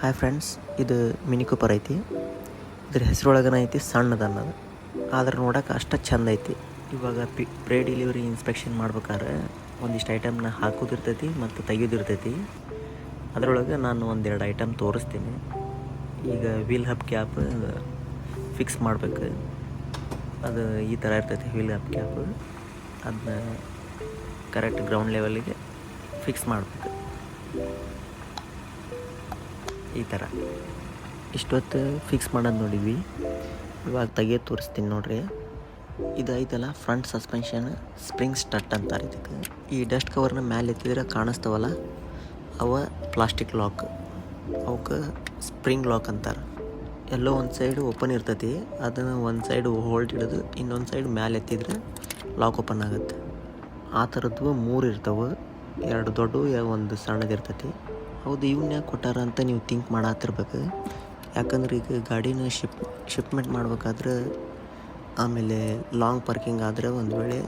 Hi friends ಇದು Mini Cooper ಐತಿ. ಇದ್ರ ಹೆಸರೊಳಗನ ಐತಿ ಸಣ್ಣದ ಅನ್ನೋದು. ಆದ್ರೆ ನೋಡೋಕೆ ಅಷ್ಟು ಚಂದ ಐತಿ. ಇವಾಗ ಪಿ ಪ್ರೇ ಡೆಲಿವರಿ ಇನ್ಸ್ಪೆಕ್ಷನ್ ಮಾಡ್ಬೇಕಾದ್ರೆ ಒಂದಿಷ್ಟು ಐಟಮ್ನ ಹಾಕೋದಿರ್ತೈತಿ ಮತ್ತು ತೆಗೆಯೋದಿರ್ತೈತಿ ಅದರೊಳಗೆ ನಾನು ಒಂದೆರಡು ಐಟಮ್ ತೋರಿಸ್ತೀನಿ. ಈಗ ವೀಲ್ ಹಬ್ ಕ್ಯಾಪ್ ಫಿಕ್ಸ್ ಮಾಡಬೇಕು. ಅದು ಈ ಥರ ಇರ್ತೈತಿ ವೀಲ್ ಹಬ್ ಕ್ಯಾಪ್ ಅದನ್ನ ಕರೆಕ್ಟ್ ಗ್ರೌಂಡ್ ಲೆವೆಲಿಗೆ ಫಿಕ್ಸ್ ಮಾಡಬೇಕು. ಈ ಥರ. ಇಷ್ಟೊತ್ತು ಫಿಕ್ಸ್ ಮಾಡೋದು ನೋಡಿದ್ವಿ. ಇವಾಗ ತೆಗೆ ತೋರಿಸ್ತೀನಿ ನೋಡ್ರಿ. ಇದು ಫ್ರಂಟ್ ಸಸ್ಪೆನ್ಷನ್ ಸ್ಪ್ರಿಂಗ್ ಸ್ಟಟ್ ಅಂತಾರೆ ಇದಕ್ಕೆ. ಈ ಡಸ್ಟ್ ಕವರ್ನ ಮ್ಯಾಲೆ ಎತ್ತಿದ್ರೆ ಕಾಣಿಸ್ತಾವಲ್ಲ, ಅವ ಪ್ಲಾಸ್ಟಿಕ್ ಲಾಕ್ ಅವಕ್ಕೆ ಸ್ಪ್ರಿಂಗ್ ಲಾಕ್ ಅಂತಾರೆ. ಎಲ್ಲೋ ಒಂದು ಸೈಡ್ ಓಪನ್ ಇರ್ತೈತಿ, ಅದನ್ನು ಒಂದು ಸೈಡ್ ಹೋಲ್ಡ್ ಹಿಡಿದು ಇನ್ನೊಂದು ಸೈಡ್ ಮ್ಯಾಲೆ ಎತ್ತಿದ್ರೆ ಲಾಕ್ ಓಪನ್ ಆಗುತ್ತೆ. ಆ ಥರದ್ದು ಮೂರು ಇರ್ತವೆ. ಎರಡು ದೊಡ್ಡ ಒಂದು ಸಣ್ಣದು ಇರ್ತೈತಿ ಹೌದು ಇವನ್ನ ಕೊಟ್ಟಾರ ಅಂತ ನೀವು ಥಿಂಕ್ ಮಾಡತ್ತಿರ್ಬೇಕು ಯಾಕಂದ್ರೆ ಈಗ ಗಾಡಿನ ಶಿಪ್ ಶಿಪ್ಮೆಂಟ್ ಮಾಡ್ಬೇಕಾದ್ರೆ ಆಮೇಲೆ ಲಾಂಗ್ ಪಾರ್ಕಿಂಗ್ ಆದರೆ ಒಂದು ವೇಳೆ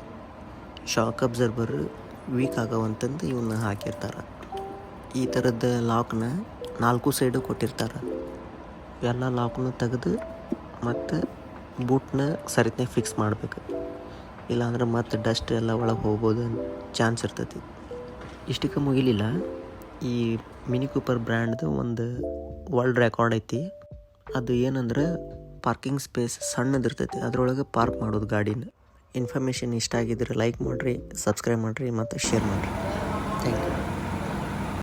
ಶಾಕ್ ಅಬ್ಸರ್ಬರ್ ವೀಕ್ ಆಗವಂತಂದು ಇವನ್ನ ಹಾಕಿರ್ತಾರೆ. ಈ ಥರದ ಲಾಕ್ನ ನಾಲ್ಕು ಸೈಡು ಕೊಟ್ಟಿರ್ತಾರೆ. ಎಲ್ಲ ಲಾಕ್ನ ತೆಗೆದು ಮತ್ತು ಬೂಟ್ನ ಸರಿತನೇ ಫಿಕ್ಸ್ ಮಾಡಬೇಕು. ಇಲ್ಲಾಂದ್ರೆ ಮತ್ತೆ ಡಸ್ಟ್ ಎಲ್ಲ ಒಳಗೆ ಹೋಗ್ಬೋದು ಚಾನ್ಸ್ ಇರ್ತೈತಿ. ಇಷ್ಟಕ್ಕೆ ಮುಗಿಲಿಲ್ಲ. ಈ ಮಿನಿ ಕೂಪರ್ ಬ್ರ್ಯಾಂಡ್ದು ಒಂದು ವರ್ಲ್ಡ್ ರೆಕಾರ್ಡ್ ಐತಿ. ಅದು ಏನಂದ್ರೆ ಪಾರ್ಕಿಂಗ್ ಸ್ಪೇಸ್ ಸಣ್ಣದಿರ್ತೈತಿ. ಅದರೊಳಗೆ ಪಾರ್ಕ್ ಮಾಡೋದು ಗಾಡಿನ. ಇನ್ಫಾರ್ಮೇಷನ್ ಇಷ್ಟ ಆಗಿದ್ರೆ ಲೈಕ್ ಮಾಡಿರಿ ಸಬ್ಸ್ಕ್ರೈಬ್ ಮಾಡಿರಿ, ಮತ್ತು ಶೇರ್ ಮಾಡಿರಿ. Thank you